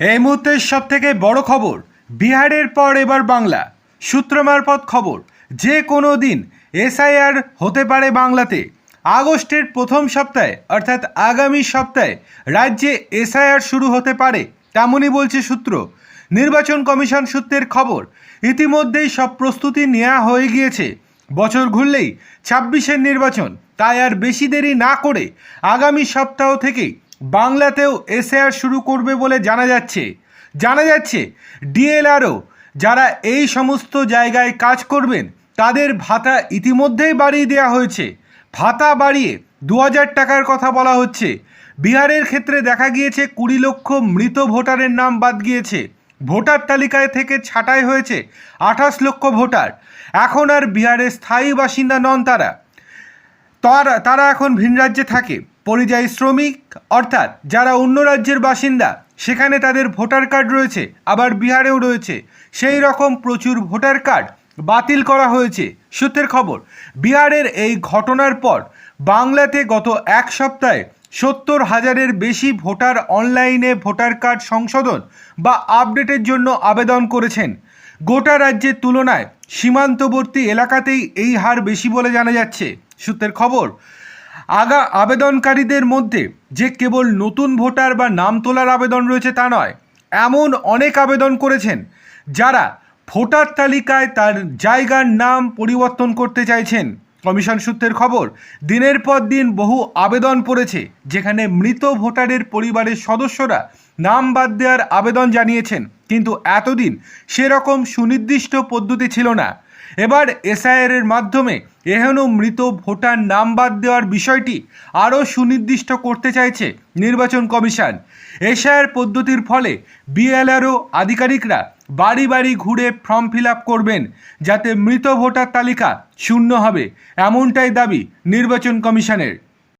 এই মুহূর্তের সব থেকে বড় খবর, বিহারের পর এবার বাংলা। সূত্র মারফত খবর, যে কোনো দিন এসআইআর হতে পারে বাংলাতে। আগস্টের প্রথম সপ্তাহে, অর্থাৎ আগামী সপ্তাহে, রাজ্যে এসআইআর শুরু হতে পারে, তেমনই বলছে সূত্র। নির্বাচন কমিশন সূত্রের খবর, ইতিমধ্যেই সব প্রস্তুতি নেওয়া হয়ে গিয়েছে। বছর ঘুরলেই ছাব্বিশের নির্বাচন, তাই আর বেশি দেরি না করে আগামী সপ্তাহ থেকেই বাংলাতেও এসএআর শুরু করবে বলে জানা যাচ্ছে। জানা যাচ্ছে, ডিএলআরও যারা এই সমস্ত জায়গায় কাজ করবেন, তাদের ভাতা ইতিমধ্যেই বাড়িয়ে দেওয়া হয়েছে। ভাতা বাড়িয়ে দু হাজার টাকার কথা বলা হচ্ছে। বিহারের ক্ষেত্রে দেখা গিয়েছে, কুড়ি লক্ষ মৃত ভোটারের নাম বাদ গিয়েছে। ভোটার তালিকায় থেকে ছাঁটাই হয়েছে আঠাশ লক্ষ ভোটার। এখন আর বিহারের স্থায়ী বাসিন্দা নন তারা। তারা তারা এখন ভিন রাজ্যে থাকে। পরিযায়ী শ্রমিক, অর্থাৎ যারা অন্য রাজ্যের বাসিন্দা, সেখানে তাদের ভোটার কার্ড রয়েছে, আবার বিহারেও রয়েছে। সেই রকম প্রচুর ভোটার কার্ড বাতিল করা হয়েছে, সূত্রের খবর। বিহারের এই ঘটনার পর বাংলাতে গত এক সপ্তাহে সত্তর হাজারের বেশি ভোটার অনলাইনে ভোটার কার্ড সংশোধন বা আপডেটের জন্য আবেদন করেছেন। গোটা রাজ্যের তুলনায় সীমান্তবর্তী এলাকাতেই এই হার বেশি বলে জানা যাচ্ছে, সূত্রের খবর। আগা আবেদনকারীদের মধ্যে যে কেবল নতুন ভোটার বা নাম তোলার আবেদন রয়েছে তা নয়, এমন অনেক আবেদন করেছেন যারা ভোটার তালিকায় তার জায়গার নাম পরিবর্তন করতে চাইছেন। কমিশন সূত্রের খবর, দিনের পর দিন বহু আবেদন পড়েছে, যেখানে মৃত ভোটারের পরিবারের সদস্যরা নাম বাদ দেওয়ার আবেদন জানিয়েছেন। কিন্তু এতদিন সেরকম সুনির্দিষ্ট পদ্ধতি ছিল না। এবার এসআইআর এর মাধ্যমে এহেন মৃত ভোটার নাম বাদ দেওয়ার বিষয়টি আরও সুনির্দিষ্ট করতে চাইছে নির্বাচন কমিশন। এসআইআর পদ্ধতির ফলে বিএলআরও আধিকারিকরা বাড়ি বাড়ি ঘুরে ফর্ম ফিল করবেন যাতে মৃত ভোটার তালিকা শূন্য হবে, এমনটাই দাবি নির্বাচন কমিশনের।